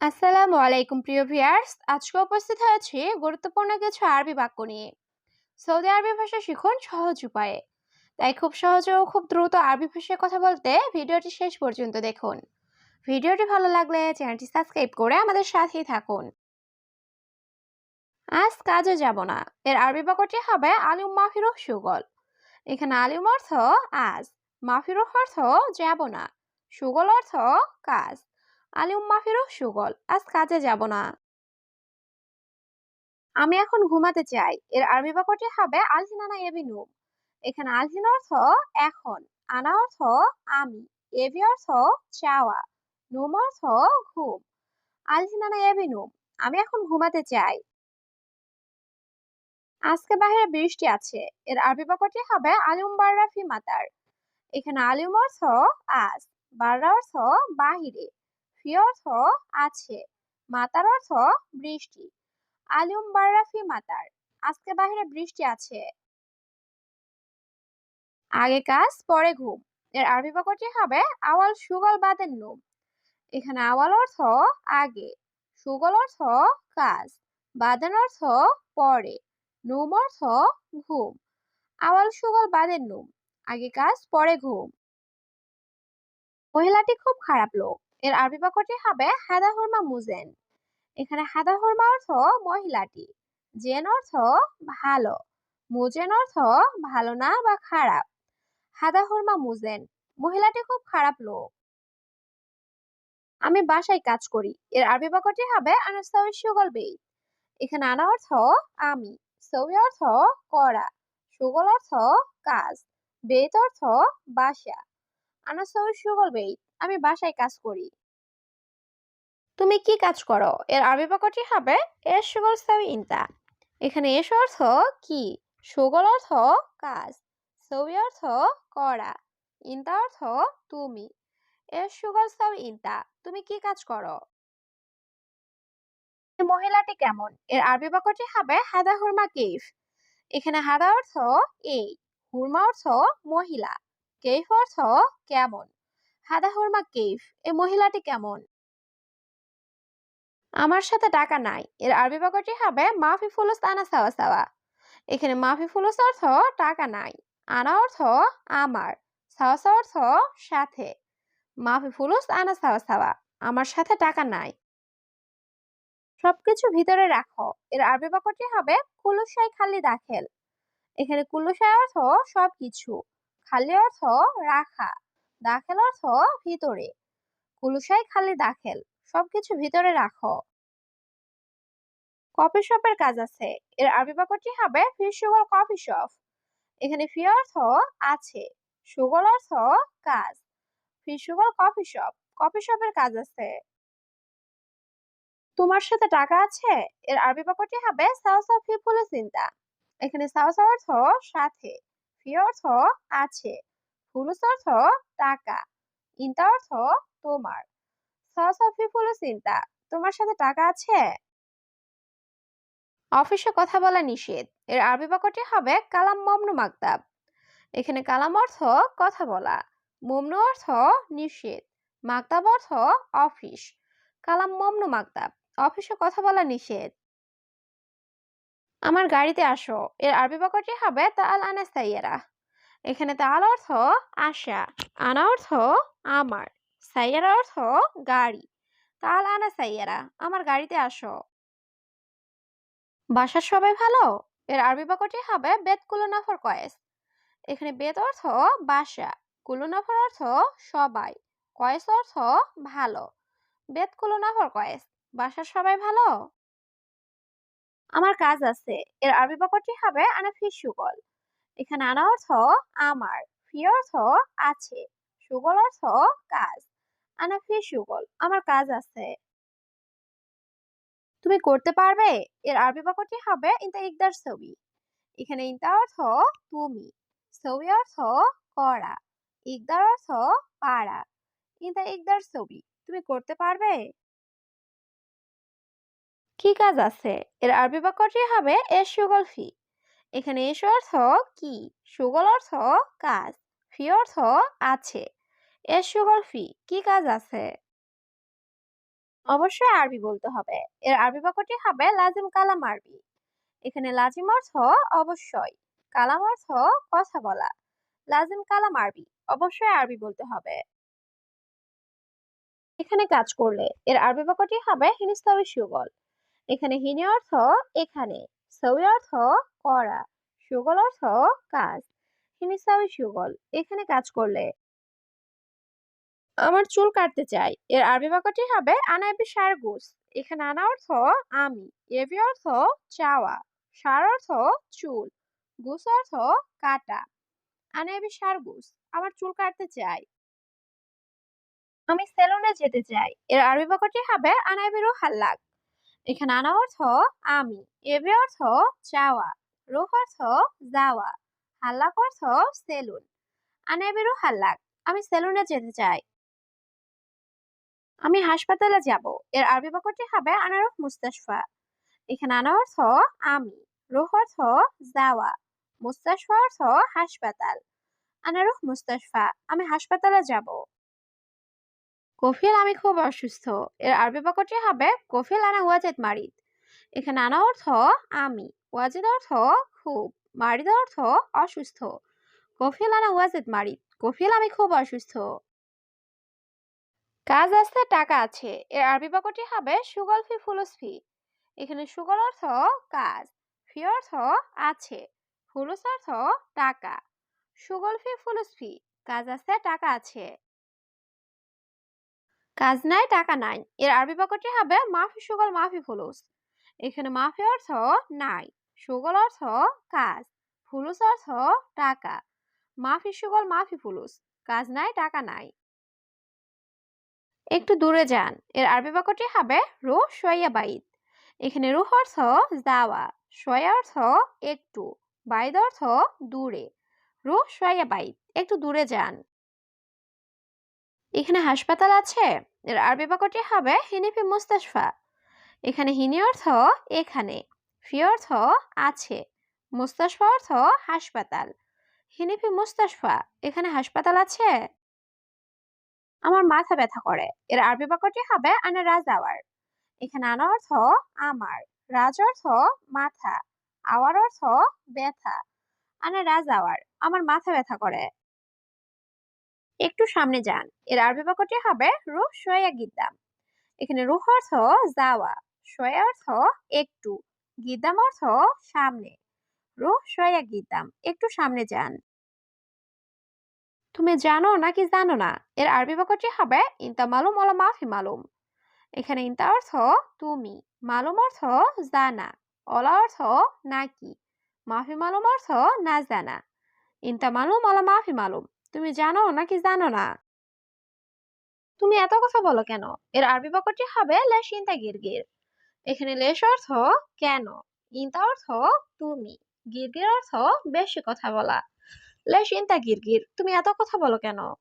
আসসালামু আলাইকুম, প্রিয় ভিউয়ার্স। আজকে উপস্থিত হয়েছি গুরুত্বপূর্ণ কিছু আরবি বাক্য নিয়ে। সৌদি আরবি ভাষা শিখুন সহজ উপায়ে। তাই খুব সহজে ও খুব দ্রুত আরবি ভাষায় কথা বলতে ভিডিওটি শেষ পর্যন্ত দেখুন। ভিডিওটি ভালো লাগলে চ্যানেলটি সাবস্ক্রাইব করে আমাদের সাথেই থাকুন। আজ কাজে যাব না। এর আরবি বাক্যটি হবে আলিম মাফিরুহ সুগল। এখানে আলিম অর্থ আজ, মাফিরুহ অর্থ যাব না। সুগল অর্থ কাজ। আলিম মাফিরুহ সুগল, আজ কাজে যাব না। আমি এখন ঘুমাতে চাই। এর আরবি বাক্যটি হবে আলহিনানা এবিনুম এখানে আলহিন অর্থ এখন, আনা অর্থ আমি, এবি অর্থ চাওয়া, নুম অর্থ ঘুম। আলহিনানা এবিনুম আমি এখন ঘুমাতে চাই। আজকে বাইরে বৃষ্টি আছে। এর আরবি বাক্যটি হবে আলিম বার্রাফি মাতার। এখানে আলিম অর্থ আজ, বার্রা অর্থ বাহিরে। ফি অর্থ আছে। মাতার অর্থ বৃষ্টি। আলিম বার্রাফি মাতার। আজকে বাহিরে বৃষ্টি আছে। আগে কাজ, পরে ঘুম। এর আরবি বাক্যটি হবে, আওয়াল সুগল বাদের নুম। এখানে আওয়াল অর্থ আগে, সুগল অর্থ কাজ বাদেন অর্থ পরে, নুম অর্থ ঘুম। আওয়াল সুগল বাদের নুম। আগে কাজ, পরে ঘুম। মহিলাটি খুব খারাপ লোক। এর আরবি বাক্যটি হবে হাদা হুরমা মুজেন। এখানে হাদা হুরমা অর্থ মহিলাটি, জেন অর্থ ভালো, মুজেন অর্থ ভালো না বা খারাপ। হাদা হুরমা মুজেন, মহিলাটি খুব খারাপ লোক। আমি বাসায় কাজ করি, এর আরবি বাক্যটি হবে আনাস্তাউই সুগল বেই এখানে আনা অর্থ আমি, সৌই অর্থ করা, সুগল অর্থ কাজ বেত অর্থ বাসা। আনাস্তাউই সুগল বেই আমি বাসায় কাজ করি। তুমি কি কাজ করো? এর আরবি বাক্যটি হবে, এর সুগল সাবি ইনতা। এখানে এস অর্থ কি? সুগল অর্থ কাজ। সবি অর্থ করা। ইনতা অর্থ তুমি। এর সুগল সাবি ইনতা, তুমি কি কাজ করো? মহিলাটি কেমন? এর আরবি বাক্যটি হবে, হাদা হুরমা কেফ এখানে হাদা অর্থ এই, হুরমা অর্থ মহিলা। কেফ অর্থ কেমন? হাদা হুরমা কেফ এই মহিলাটি কেমন? আমার সাথে টাকা নাই। এর আরবি বাক্যটি হবে, মাফি ফুলুস আনা সাওয়া সাওয়া। এখানে মাফি ফুলুস অর্থ টাকা নাই। আনা অর্থ আমার। সাওয়া সাওয়া অর্থ সাথে। মাফি ফুলুস আনা সাওয়া সাওয়া। আমার সাথে টাকা নাই। সবকিছু ভিতরে রাখো। এর আরবি বাক্যটি হবে, কুলুসাই খালি দাখেল। এখানে কুলুসাই অর্থ সবকিছু। খালি অর্থ রাখা। দাখেল অর্থ ভিতরে। কুলুসাই খালি দাখেল, সবকিছু ভিতরে রাখো। কফি শপের কাজ আছে, এর আরবি বাক্যটি হবে ফি সুগল কফি শপ। এখানে ফি অর্থ আছে, সুগল অর্থ কাজ। ফি সুগল কফি শপ, কফি শপের কাজ আছে। তোমার সাথে টাকা আছে? এর আরবি বাক্যটি হবে সাওসা ফি ফুলে চিন্তা এখানে সাওসা অর্থ সাথে, ফি অর্থ আছে। ফুলুস অর্থ টাকা। ইন্তা অর্থ তোমার সাওসা ফি ফুলে চিন্তা তোমার সাথে টাকা আছে? অফিসে কথা বলা নিষেধ। এর আরবি বাক্যটি হবে কালাম মমনু মাকতাব। এখানে কালাম অর্থ কথা বলা মমনু অর্থ নিষেধ মাকতাব অর্থ অফিস কালাম মমনু মাকতাব। অফিসে কথা বলা নিষেধ। আমার গাড়িতে আসো। এর আরবি বাক্যটি হবে তাল আনা সাইয়ারা এখানে তাল অর্থ আশা আনা অর্থ আমার সাইয়ারা অর্থ গাড়ি। তাল আনা সাইয়ারা, আমার গাড়িতে আসো। বাসার সবাই ভালো? এর আরবি বাক্যটি হবে বেদ কুলনাফর কয়েস। এখানে বেদ অর্থ বাসা, কুলনাফর অর্থ সবাই, কয়েস অর্থ ভালো। বেদ কুলনাফর কয়েস, বাসার সবাই ভালো? আমার কাজ আছে। এর আরবি বাক্যটি হবে আনা ফি সুগল। এখানে আনা অর্থ আমার ফি অর্থ আছে, সুগল অর্থ কাজ, আনা ফি সুগল, আমার কাজ আছে। তুমি করতে পারবে, এর আরবি বাক্যটি হবে ইনতা ইকদার ছবি এখানে ইনতা অর্থ তুমি ছবি অর্থ করা ইকদার অর্থ পারা ইনতা ইকদার ছবি তুমি করতে পারবে। কি কাজ আছে, এর আরবি বাক্যটি হবে এর সুগল ফি এখানে এস অর্থ কি? সুগল অর্থ কাজ, ফি অর্থ আছে। এর সুগল ফি, কি কাজ আছে? অবশ্যই আরবি বলতে হবে। এর আরবি বাক্যটি হবে লাজিম কালাম আরবি। এখানে লাজিম অর্থ অবশ্যই, কালাম অর্থ কথা বলা। লাজিম কালাম আরবি, অবশ্যই আরবি বলতে হবে। এখানে কাজ করলে, এর আরবি বাক্যটি হবে হিনিস্তাবি সুগল। এখানে হিনি অর্থ এখানে। সবি অর্থ করা, সুগল অর্থ কাজ। হিনিস্তাবি সুগল, এখানে কাজ করলে। আমার চুল কাটতে চাই, এর আরবি বাক্যটি হবে আনা এবি সার গুস এখানে আনা অর্থ আমি, এবি অর্থ চাওয়া সার অর্থ চুল গুস অর্থ কাটা। আনা এবি সার গুস আমার চুল কাটতে চাই। আমি সেলুনে যেতে চাই, এর আরবি বাক্যটি হবে আনা এবি রুহ হাল্লাক এখানে আনা অর্থ আমি, এবি অর্থ চাওয়া, রুহ অর্থ যাওয়া, হাল্লাক অর্থ সেলুন। আনা এবি রুহ হাল্লাক, আমি সেলুনে যেতে চাই। আমি হাসপাতালে যাব, এর আরবি বাক্যটি হবে আনারুহ মুস্তাশফা। এখানে আনা অর্থ আমি, রুহ অর্থ যাওয়া, মুস্তাশফা অর্থ হাসপাতাল। আনারুহ মুস্তাশফা, আমি হাসপাতালে যাব। কফিল আমি খুব অসুস্থ। এর আরবি বাক্যটি হবে কফিল আনা ওয়াজেদ মারিদ। এখানে আনা অর্থ আমি, ওয়াজেদ অর্থ খুব, মারিদ অর্থ অসুস্থ। কফিল আনা ওয়াজেদ মারিদ, কফিল আমি খুব অসুস্থ। কাজ আছে, টাকা আছে। এর আরবি বাক্যটি হবে সুগল ফি ফুলুস ফি এখানে সুগল অর্থ কাজ, ফি অর্থ আছে, ফুলুস অর্থ টাকা। সুগল ফি ফুলুস ফি কাজ আছে, টাকা আছে। কাজ নাই, টাকা নাই। এর আরবি বাক্যটি হবে, মাফি সুগল, মাফি ফুলুস। এখানে মাফি অর্থ নাই, সুগল অর্থ কাজ, ফুলুস অর্থ টাকা। মাফি সুগল, মাফি ফুলুস, কাজ নাই, টাকা নাই। একটু দূরে যান, এর আরবি বাক্যটি হবে, রুহ সোয়া বাইদ এখানে রুহ অর্থ যাওয়া সোয়া অর্থ একটু, বাইদ অর্থ দূরে। রুহ সোয়া বাইদ একটু দূরে যান। এখানে হাসপাতাল আছে, এর আরবি বাক্যটি হবে হিনিফি মুস্তাশফা। এখানে হিনি অর্থ এখানে, ফি অর্থ আছে, মুস্তাশফা অর্থ হাসপাতাল। হিনিফি মুস্তাশফা, এখানে হাসপাতাল আছে? আমার মাথা ব্যথা করে, এর আরবি বাক্যটি হবে আনা রাজ আওয়ার। এখানে আনা অর্থ আমার, রাজ অর্থ মাথা, আওয়ার অর্থ ব্যথা। আনা রাজ আওয়ার, আমার মাথা ব্যথা করে। একটু সামনে যান। এর আরবি বাক্যটি হবে রুহ সোয়া, গিদ্দাম। এখানে রুহ অর্থ যাওয়া, সোয়া অর্থ একটু। গিদ্দাম অর্থ সামনে। রুহ সোয়া, গিদ্দাম, একটু সামনে যান। তুমি জানো নাকি জানো না? এর আরবি বাক্যটি হবে ইনতা মালুম ওলা মাফি মালুম। এখানে ইনতা অর্থ তুমি, মালুম অর্থ জানা ওলা অর্থ নাকি, মাফি মালুম অর্থ না জানা। ইনতা মালুম ওলা মাফি মালুম। তুমি জানো নাকি জানো না? তুমি এত কথা বলো কেন? এর আরবি বাক্যটি হবে লেশ ইনতা গিরগির এখানে লেশ অর্থ কেন? ইনতা অর্থ তুমি। গিরগির অর্থ বেশি কথা বলা। লেশ ইনতা গিরগির তুমি এত কথা বলো কেন?